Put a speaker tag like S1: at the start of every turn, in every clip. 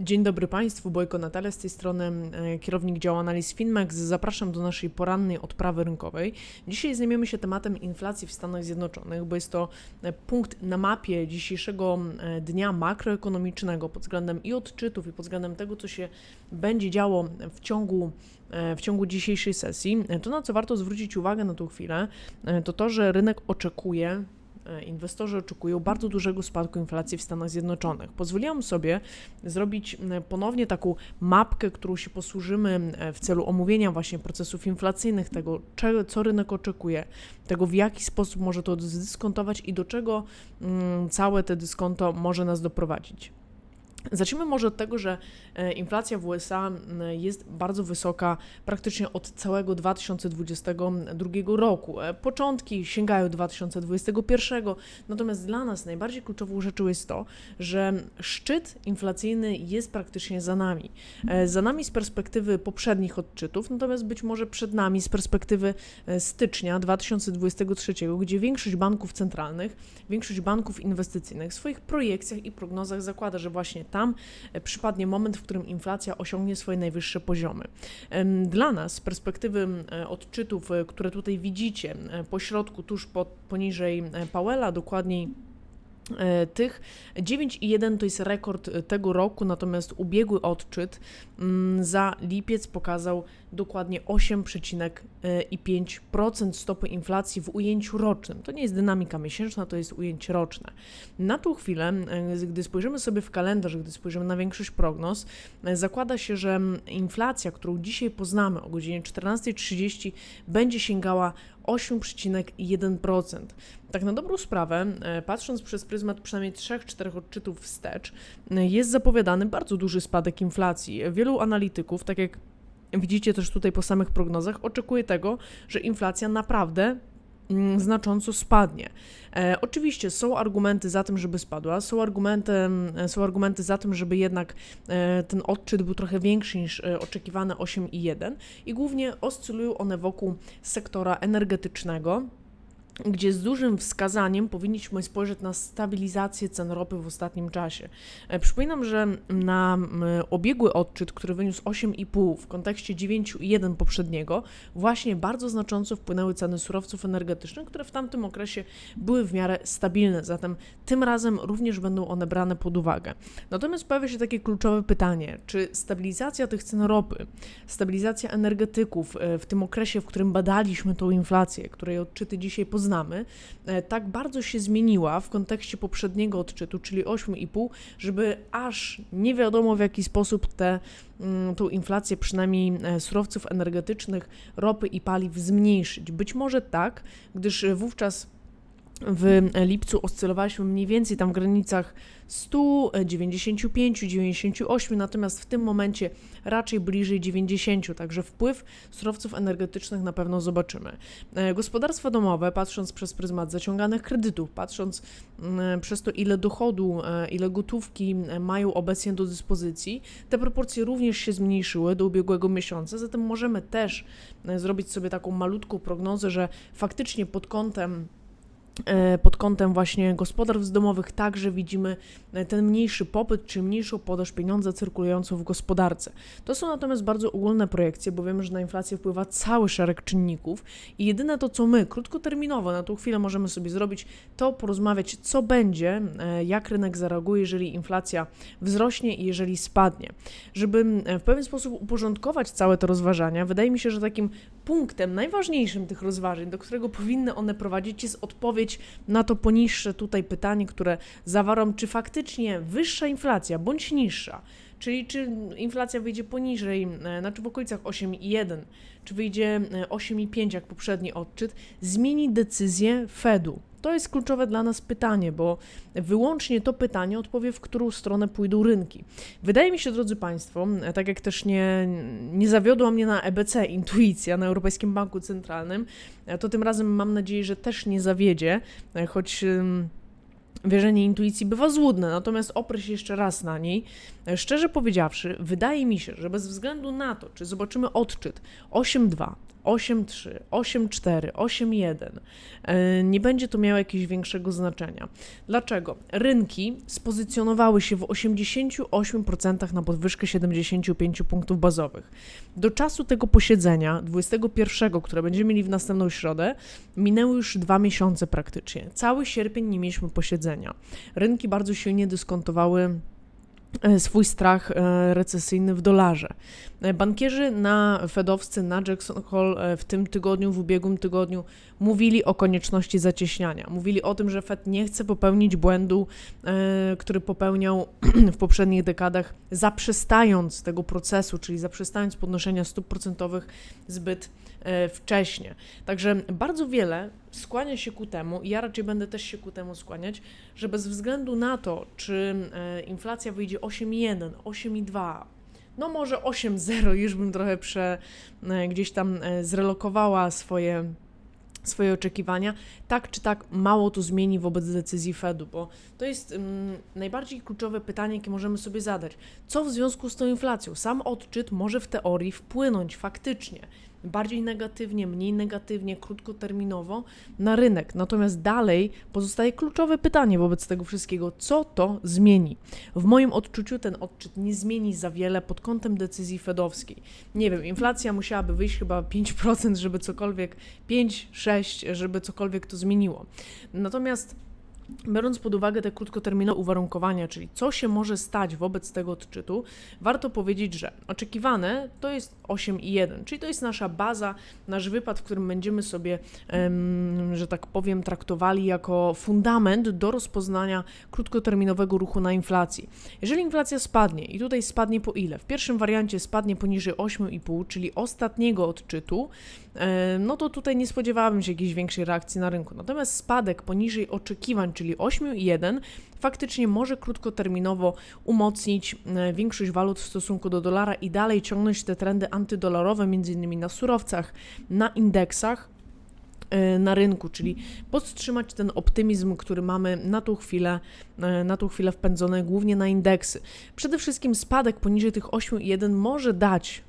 S1: Dzień dobry Państwu, Bojko Natalia z tej strony, e, kierownik działu analiz Finmex. Zapraszam do naszej porannej odprawy rynkowej. Dzisiaj zajmiemy się tematem inflacji w Stanach Zjednoczonych, bo jest to e, punkt na mapie dzisiejszego e, dnia makroekonomicznego pod względem i odczytów, i pod względem tego, co się będzie działo w ciągu w ciągu dzisiejszej sesji. To, na co warto zwrócić uwagę na tą chwilę, to to, że rynek oczekuje inwestorzy oczekują bardzo dużego spadku inflacji w Stanach Zjednoczonych. Pozwoliłam sobie zrobić ponownie taką mapkę, którą się posłużymy w celu omówienia właśnie procesów inflacyjnych, tego, co rynek oczekuje, tego w jaki sposób może to zdyskontować i do czego całe te dyskonto może nas doprowadzić. Zacznijmy może od tego, że e, inflacja w USA jest bardzo wysoka praktycznie od całego 2022 roku. E, początki sięgają 2021, natomiast dla nas najbardziej kluczową rzeczą jest to, że szczyt inflacyjny jest praktycznie za nami. E, za nami z perspektywy poprzednich odczytów, natomiast być może przed nami z perspektywy stycznia 2023, gdzie większość banków centralnych, większość banków inwestycyjnych w swoich projekcjach i prognozach zakłada, że właśnie tam e, przypadnie moment, w którym inflacja osiągnie swoje najwyższe poziomy. Dla nas, z perspektywy e, odczytów, e, które tutaj widzicie, po środku, tuż pod, poniżej Powella, dokładniej E, tych 9,1 to jest rekord e, tego roku, natomiast ubiegły odczyt mm, za lipiec pokazał dokładnie 8,5% stopy inflacji w ujęciu rocznym. To nie jest dynamika miesięczna, to jest ujęcie roczne. Na tą chwilę, e, gdy spojrzymy sobie w kalendarz, gdy spojrzymy na większość prognoz, zakłada się, że inflacja, którą dzisiaj poznamy o godzinie 14.30, będzie sięgała 8,1%. Tak na dobrą sprawę, e, patrząc przez pryzmat przynajmniej 3-4 odczytów wstecz, e, jest zapowiadany bardzo duży spadek inflacji. Wielu analityków, tak jak widzicie też tutaj po samych prognozach, oczekuje tego, że inflacja naprawdę znacząco spadnie. E, oczywiście są argumenty za tym, żeby spadła, są argumenty, e, są argumenty za tym, żeby jednak e, ten odczyt był trochę większy niż e, oczekiwane 8,1 i głównie oscylują one wokół sektora energetycznego gdzie z dużym wskazaniem powinniśmy spojrzeć na stabilizację cen ropy w ostatnim czasie. E, przypominam, że na obiegły odczyt, który wyniósł 8,5 w kontekście 9,1 poprzedniego, właśnie bardzo znacząco wpłynęły ceny surowców energetycznych, które w tamtym okresie były w miarę stabilne, zatem tym razem również będą one brane pod uwagę. Natomiast pojawia się takie kluczowe pytanie, czy stabilizacja tych cen ropy, stabilizacja energetyków e, w tym okresie, w którym badaliśmy tą inflację, której odczyty dzisiaj poznaliśmy, znamy, e, tak bardzo się zmieniła w kontekście poprzedniego odczytu, czyli 8,5, żeby aż nie wiadomo w jaki sposób tę mm, inflację przynajmniej e, surowców energetycznych, ropy i paliw zmniejszyć. Być może tak, gdyż wówczas w lipcu oscylowaliśmy mniej więcej tam w granicach 100, 95, 98, natomiast w tym momencie raczej bliżej 90, także wpływ surowców energetycznych na pewno zobaczymy. E, gospodarstwa domowe, patrząc przez pryzmat zaciąganych kredytów, patrząc mm, przez to, ile dochodu, e, ile gotówki e, mają obecnie do dyspozycji, te proporcje również się zmniejszyły do ubiegłego miesiąca, zatem możemy też zrobić sobie taką malutką prognozę, że faktycznie pod kątem pod kątem właśnie gospodarstw domowych także widzimy e, ten mniejszy popyt czy mniejszą podaż pieniądza cyrkulującą w gospodarce. To są natomiast bardzo ogólne projekcje, bo wiemy, że na inflację wpływa cały szereg czynników i jedyne to, co my krótkoterminowo na tą chwilę możemy sobie zrobić, to porozmawiać, co będzie, e, jak rynek zareaguje, jeżeli inflacja wzrośnie i jeżeli spadnie. Żeby w pewien sposób uporządkować całe te rozważania, wydaje mi się, że takim punktem najważniejszym tych rozważań, do którego powinny one prowadzić, jest odpowiedź na to poniższe tutaj pytanie, które zawarłam, czy faktycznie wyższa inflacja bądź niższa, czyli czy inflacja wyjdzie poniżej, e, znaczy w okolicach 8,1, czy wyjdzie 8,5 e, jak poprzedni odczyt, zmieni decyzję Fedu. To jest kluczowe dla nas pytanie, bo wyłącznie to pytanie odpowie, w którą stronę pójdą rynki. Wydaje mi się, drodzy Państwo, tak jak też nie, nie zawiodła mnie na EBC intuicja na Europejskim Banku Centralnym, to tym razem mam nadzieję, że też nie zawiedzie, choć wierzenie intuicji bywa złudne, natomiast oprę się jeszcze raz na niej. Szczerze powiedziawszy, wydaje mi się, że bez względu na to, czy zobaczymy odczyt 8.2, 8,3, 8,4, 8,1, e, nie będzie to miało jakiegoś większego znaczenia. Dlaczego? Rynki spozycjonowały się w 88% na podwyżkę 75 punktów bazowych. Do czasu tego posiedzenia, 21, które będziemy mieli w następną środę, minęły już dwa miesiące praktycznie. Cały sierpień nie mieliśmy posiedzenia. Rynki bardzo silnie dyskontowały swój strach e, recesyjny w dolarze. E, Bankierzy na Fedowscy, na Jackson Hole e, w tym tygodniu, w ubiegłym tygodniu mówili o konieczności zacieśniania. Mówili o tym, że Fed nie chce popełnić błędu, e, który popełniał w poprzednich dekadach, zaprzestając tego procesu, czyli zaprzestając podnoszenia stóp procentowych zbyt e, wcześnie. Także bardzo wiele skłania się ku temu, i ja raczej będę też się ku temu skłaniać, że bez względu na to, czy e, inflacja wyjdzie 8,1, 8,2, no może 8,0, już bym trochę prze, e, gdzieś tam e, zrelokowała swoje swoje oczekiwania, tak czy tak mało to zmieni wobec decyzji Fedu, bo to jest ym, najbardziej kluczowe pytanie, jakie możemy sobie zadać. Co w związku z tą inflacją? Sam odczyt może w teorii wpłynąć faktycznie bardziej negatywnie, mniej negatywnie, krótkoterminowo na rynek. Natomiast dalej pozostaje kluczowe pytanie wobec tego wszystkiego, co to zmieni. W moim odczuciu ten odczyt nie zmieni za wiele pod kątem decyzji fedowskiej. Nie wiem, inflacja musiałaby wyjść chyba 5%, żeby cokolwiek, 5-6, żeby cokolwiek to zmieniło. Natomiast Biorąc pod uwagę te krótkoterminowe uwarunkowania, czyli co się może stać wobec tego odczytu, warto powiedzieć, że oczekiwane to jest 8,1, czyli to jest nasza baza, nasz wypad, w którym będziemy sobie, że tak powiem, traktowali jako fundament do rozpoznania krótkoterminowego ruchu na inflacji. Jeżeli inflacja spadnie, i tutaj spadnie po ile? W pierwszym wariancie spadnie poniżej 8,5, czyli ostatniego odczytu, no to tutaj nie spodziewałabym się jakiejś większej reakcji na rynku. Natomiast spadek poniżej oczekiwań, czyli 8,1, faktycznie może krótkoterminowo umocnić większość walut w stosunku do dolara i dalej ciągnąć te trendy antydolarowe, między innymi na surowcach, na indeksach na rynku, czyli podtrzymać ten optymizm, który mamy na tą chwilę, na tą chwilę wpędzony głównie na indeksy. Przede wszystkim spadek poniżej tych 8,1 może dać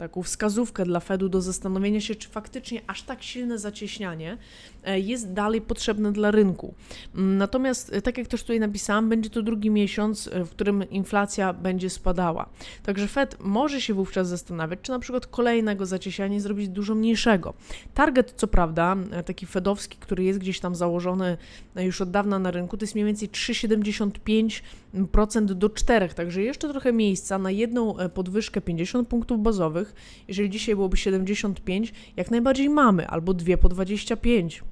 S1: taką wskazówkę dla Fedu do zastanowienia się, czy faktycznie aż tak silne zacieśnianie e, jest dalej potrzebne dla rynku. Mm, Natomiast, e, tak jak też tutaj napisałam, będzie to drugi miesiąc, e, w którym inflacja będzie spadała. Także Fed może się wówczas zastanawiać, czy na przykład kolejnego zacieśniania zrobić dużo mniejszego. Target, co prawda, taki fedowski, który jest gdzieś tam założony już od dawna na rynku, to jest mniej więcej 3,75% do 4, także jeszcze trochę miejsca na jedną podwyżkę 50 punktów bazowych. Jeżeli dzisiaj byłoby 75, jak najbardziej mamy, albo dwie po 25.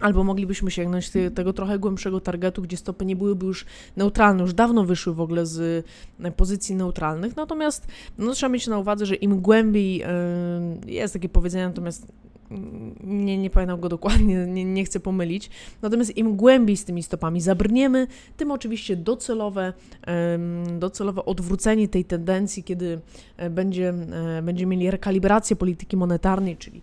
S1: Albo moglibyśmy sięgnąć tego trochę głębszego targetu, gdzie stopy nie byłyby już neutralne, już dawno wyszły w ogóle z e, pozycji neutralnych. Natomiast no, trzeba mieć na uwadze, że im głębiej, e, jest takie powiedzenie, natomiast nie, nie pamiętam go dokładnie, nie, nie chcę pomylić. Natomiast im głębiej z tymi stopami zabrniemy, tym oczywiście docelowe, docelowe odwrócenie tej tendencji, kiedy e, będzie, e, będziemy mieli rekalibrację polityki monetarnej, czyli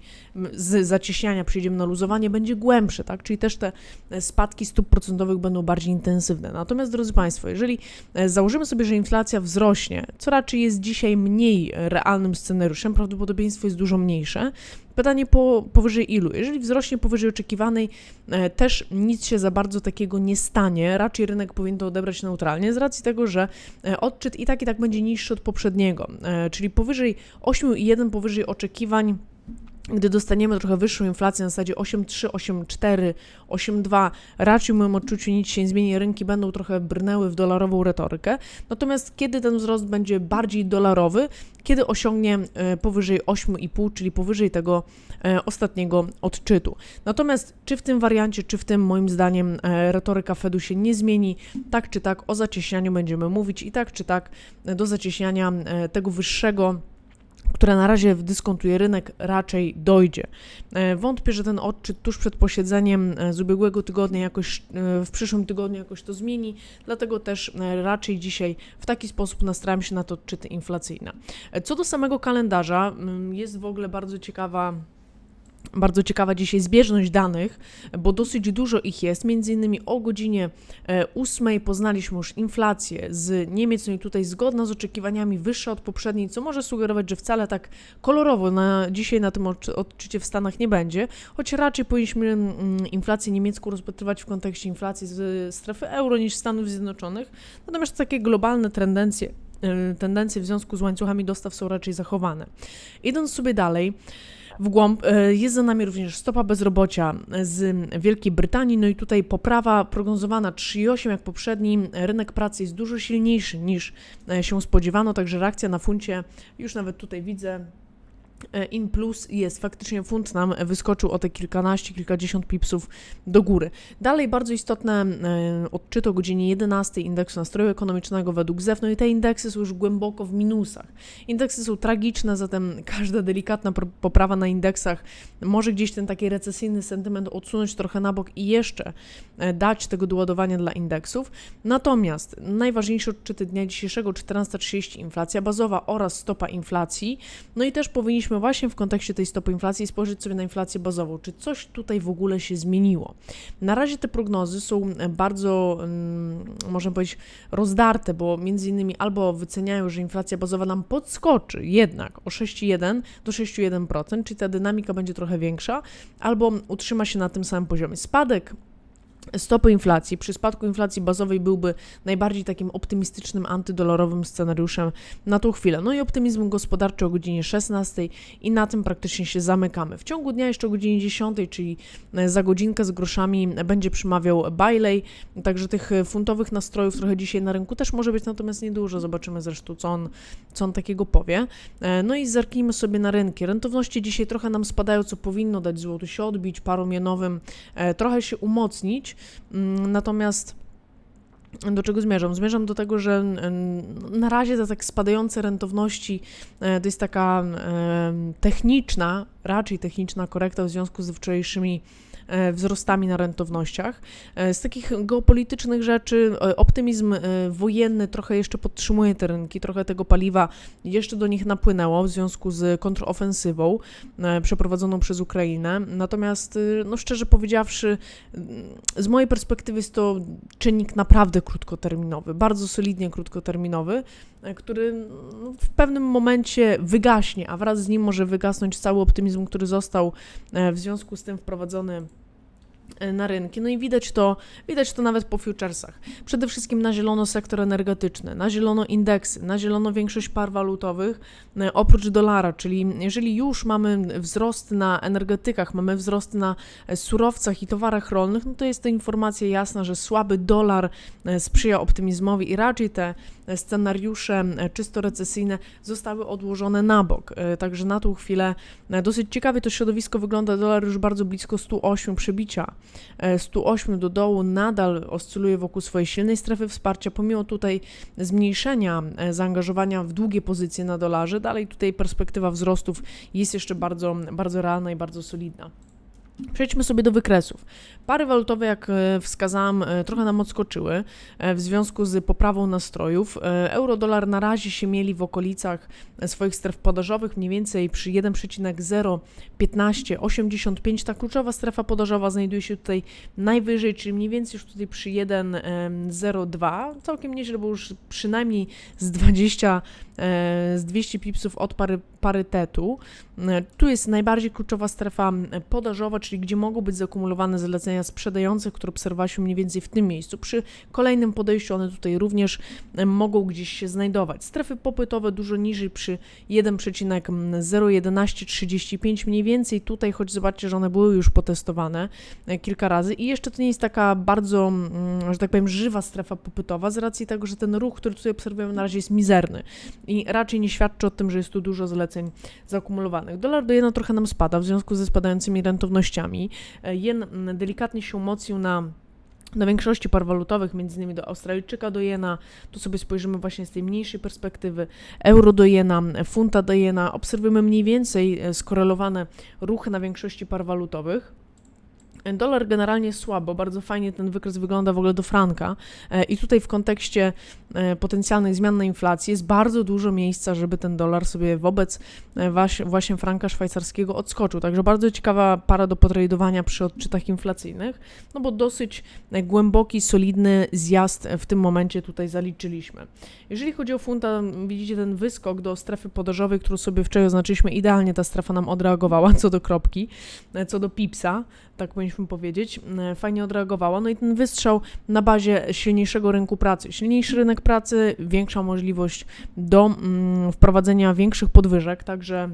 S1: z zacieśniania przejdziemy na luzowanie, będzie głębsze, tak? Czyli też te e, spadki stóp procentowych będą bardziej intensywne. Natomiast, drodzy Państwo, jeżeli założymy sobie, że inflacja wzrośnie, co raczej jest dzisiaj mniej realnym scenariuszem, prawdopodobieństwo jest dużo mniejsze. Pytanie po, powyżej ilu? Jeżeli wzrośnie powyżej oczekiwanej, e, też nic się za bardzo takiego nie stanie. Raczej rynek powinien to odebrać neutralnie, z racji tego, że e, odczyt i tak i tak będzie niższy od poprzedniego, e, czyli powyżej 8,1 powyżej oczekiwań gdy dostaniemy trochę wyższą inflację na zasadzie 8,3, 8,4, 8,2, raczej w moim odczuciu nic się nie zmieni, rynki będą trochę brnęły w dolarową retorykę. Natomiast kiedy ten wzrost będzie bardziej dolarowy, kiedy osiągnie e, powyżej 8,5, czyli powyżej tego e, ostatniego odczytu. Natomiast czy w tym wariancie, czy w tym moim zdaniem e, retoryka Fedu się nie zmieni, tak czy tak o zacieśnianiu będziemy mówić i tak czy tak do zacieśniania tego wyższego które na razie dyskontuje rynek, raczej dojdzie. E, Wątpię, że ten odczyt tuż przed posiedzeniem e, z ubiegłego tygodnia jakoś, e, w przyszłym tygodniu jakoś to zmieni, dlatego też raczej dzisiaj w taki sposób nastaram się na te odczyty inflacyjne. Co do samego kalendarza, jest w ogóle bardzo ciekawa bardzo ciekawa dzisiaj zbieżność danych, bo dosyć dużo ich jest. Między innymi o godzinie 8 poznaliśmy już inflację z Niemiec, no i tutaj zgodna z oczekiwaniami, wyższa od poprzedniej, co może sugerować, że wcale tak kolorowo na, dzisiaj na tym odczycie w Stanach nie będzie, choć raczej powinniśmy mm, inflację niemiecką rozpatrywać w kontekście inflacji z strefy euro niż Stanów Zjednoczonych. Natomiast takie globalne tendencje tendencje w związku z łańcuchami dostaw są raczej zachowane. Idąc sobie dalej, w głąb. E, jest za nami również stopa bezrobocia z Wielkiej Brytanii, no i tutaj poprawa prognozowana 3,8 jak poprzedni. Rynek pracy jest dużo silniejszy niż e, się spodziewano, także reakcja na funcie już nawet tutaj widzę in plus jest, faktycznie funt nam wyskoczył o te kilkanaście, kilkadziesiąt pipsów do góry. Dalej bardzo istotne e, odczyt o godzinie 11 indeksu nastroju ekonomicznego według ZEF, no i te indeksy są już głęboko w minusach. Indeksy są tragiczne, zatem każda delikatna poprawa na indeksach może gdzieś ten taki recesyjny sentyment odsunąć trochę na bok i jeszcze e, dać tego doładowania dla indeksów. Natomiast najważniejsze odczyty dnia dzisiejszego 14.30 inflacja bazowa oraz stopa inflacji, no i też powinniśmy powinniśmy właśnie w kontekście tej stopy inflacji spojrzeć sobie na inflację bazową, czy coś tutaj w ogóle się zmieniło. Na razie te prognozy są bardzo, mm, można powiedzieć, rozdarte, bo między innymi albo wyceniają, że inflacja bazowa nam podskoczy jednak o 6,1 do 6,1%, czyli ta dynamika będzie trochę większa, albo utrzyma się na tym samym poziomie. Spadek stopy inflacji przy spadku inflacji bazowej byłby najbardziej takim optymistycznym, antydolarowym scenariuszem na tą chwilę. No i optymizm gospodarczy o godzinie 16 i na tym praktycznie się zamykamy. W ciągu dnia jeszcze o godzinie 10, czyli za godzinkę z groszami będzie przemawiał Bailey, także tych funtowych nastrojów trochę dzisiaj na rynku też może być, natomiast niedużo. Zobaczymy zresztą, co on, co on takiego powie. E, no i zerknijmy sobie na rynki. Rentowności dzisiaj trochę nam spadają, co powinno dać złotu się odbić, paromienowym e, trochę się umocnić, Mm, natomiast do czego zmierzam? Zmierzam do tego, że na razie te tak spadające rentowności e, to jest taka techniczna, raczej techniczna korekta w związku z wczorajszymi E, wzrostami na rentownościach. E, z takich geopolitycznych rzeczy e, optymizm wojenny trochę jeszcze podtrzymuje te rynki, trochę tego paliwa jeszcze do nich napłynęło w związku z kontrofensywą przeprowadzoną przez Ukrainę. Natomiast, no szczerze powiedziawszy, z mojej perspektywy jest to czynnik naprawdę krótkoterminowy, bardzo solidnie krótkoterminowy, który no, w pewnym momencie wygaśnie, a wraz z nim może wygasnąć cały optymizm, który został w związku z tym wprowadzony E, na rynki. No i widać to, widać to nawet po futuresach. Przede wszystkim na zielono sektor energetyczny, na zielono indeksy, na zielono większość par walutowych, e, oprócz dolara, czyli jeżeli już mamy wzrost na energetykach, mamy wzrost na e, surowcach i towarach rolnych, no to jest to informacja jasna, że słaby dolar sprzyja optymizmowi i raczej te scenariusze czysto recesyjne zostały odłożone na bok. Także na tą chwilę dosyć ciekawie to środowisko wygląda. Dolar już bardzo blisko 108 przebicia 108 do dołu nadal oscyluje wokół swojej silnej strefy wsparcia, pomimo tutaj zmniejszenia e, zaangażowania w długie pozycje na dolarze, dalej tutaj perspektywa wzrostów jest jeszcze bardzo, bardzo realna i bardzo solidna. Przejdźmy sobie do wykresów. Pary walutowe, jak e, wskazałam, e, trochę nam odskoczyły e, w związku z poprawą nastrojów. Euro-dolar na razie się mieli w okolicach swoich stref podażowych, mniej więcej przy 1,01585. Ta kluczowa strefa podażowa znajduje się tutaj najwyżej, czyli mniej więcej już tutaj przy 1,02. Całkiem nieźle, bo już przynajmniej z 20, z 200 pipsów od pary, parytetu. Tu jest najbardziej kluczowa strefa podażowa, czyli gdzie mogą być zakumulowane zlecenia sprzedające, które obserwowaliśmy mniej więcej w tym miejscu. Przy kolejnym podejściu one tutaj również mogą gdzieś się znajdować. Strefy popytowe dużo niżej przy 1,01135 mniej więcej tutaj, choć zobaczcie, że one były już potestowane e, kilka razy i jeszcze to nie jest taka bardzo, że tak powiem, żywa strefa popytowa z racji tego, że ten ruch, który tutaj obserwujemy na razie jest mizerny i raczej nie świadczy o tym, że jest tu dużo zleceń zakumulowanych. Dolar do jena trochę nam spada w związku ze spadającymi rentownościami jen delikatnie się umocnił na na większości par walutowych, między innymi do Australijczyka do jena, tu sobie spojrzymy właśnie z tej mniejszej perspektywy, euro do jena, funta do jena, obserwujemy mniej więcej e, skorelowane ruchy na większości par walutowych. Dolar generalnie słabo, bardzo fajnie ten wykres wygląda w ogóle do franka e, i tutaj w kontekście e, potencjalnych zmian na inflacji jest bardzo dużo miejsca, żeby ten dolar sobie wobec e, właśnie franka szwajcarskiego odskoczył. Także bardzo ciekawa para do potradowania przy odczytach inflacyjnych, no bo dosyć głęboki, solidny zjazd w tym momencie tutaj zaliczyliśmy. Jeżeli chodzi o funta, widzicie ten wyskok do strefy podażowej, którą sobie wczoraj oznaczyliśmy, idealnie ta strefa nam odreagowała co do kropki, co do pipsa, tak powinniśmy powiedzieć, e, fajnie odreagowała. No i ten wystrzał na bazie silniejszego rynku pracy. Silniejszy rynek pracy, większa możliwość do mm, wprowadzenia większych podwyżek, także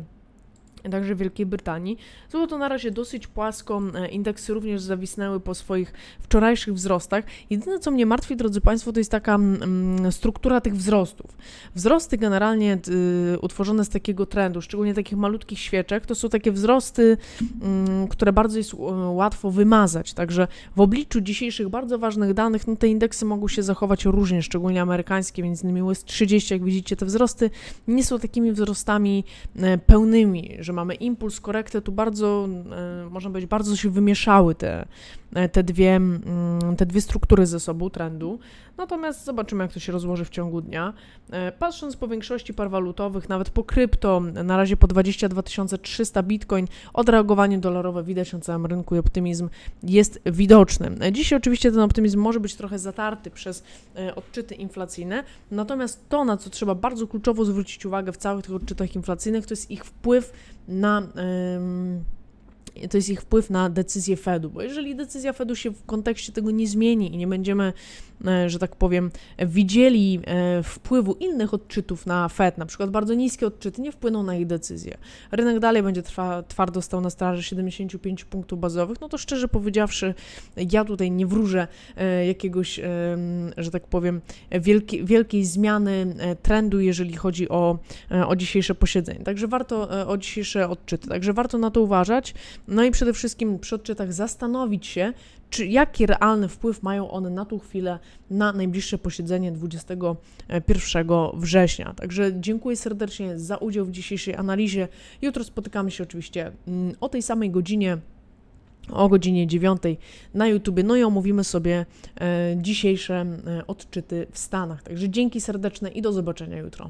S1: Także Wielkiej Brytanii. Złoto na razie dosyć płasko, e, indeksy również zawisnęły po swoich wczorajszych wzrostach. Jedyne, co mnie martwi, drodzy Państwo, to jest taka mm, struktura tych wzrostów. Wzrosty generalnie y, utworzone z takiego trendu, szczególnie takich malutkich świeczek, to są takie wzrosty, mm, które bardzo jest y, łatwo wymazać. Także w obliczu dzisiejszych bardzo ważnych danych, no te indeksy mogą się zachować różnie, szczególnie amerykańskie, między innymi US 30, jak widzicie, te wzrosty nie są takimi wzrostami e, pełnymi, że mamy impuls, korektę, tu bardzo, e, można powiedzieć, bardzo się wymieszały te, te, dwie, mm, te dwie struktury ze sobą trendu. Natomiast zobaczymy, jak to się rozłoży w ciągu dnia. E, Patrząc po większości par walutowych, nawet po krypto, na razie po 22 300 bitcoin, odreagowanie dolarowe widać na całym rynku i optymizm jest widoczny. E, Dzisiaj oczywiście ten optymizm może być trochę zatarty przez e, odczyty inflacyjne, natomiast to, na co trzeba bardzo kluczowo zwrócić uwagę w całych tych odczytach inflacyjnych, to jest ich wpływ na. ym, to jest ich wpływ na decyzję Fedu, bo jeżeli decyzja Fedu się w kontekście tego nie zmieni i nie będziemy, e, że tak powiem, widzieli e, wpływu innych odczytów na Fed, na przykład bardzo niskie odczyty nie wpłyną na ich decyzję, rynek dalej będzie trwa, twardo stał na straży 75 punktów bazowych, no to szczerze powiedziawszy, ja tutaj nie wróżę e, jakiegoś, że tak powiem, wielki, wielkiej zmiany trendu, jeżeli chodzi o, o dzisiejsze posiedzenie. Także warto, o dzisiejsze odczyty, także warto na to uważać. No i przede wszystkim przy odczytach zastanowić się, czy jaki realny wpływ mają one na tą chwilę na najbliższe posiedzenie 21 września. Także dziękuję serdecznie za udział w dzisiejszej analizie. Jutro spotykamy się oczywiście mm, o tej samej godzinie. O godzinie 9 na YouTube. No i omówimy sobie e, dzisiejsze e, odczyty w Stanach. Także dzięki serdeczne i do zobaczenia jutro.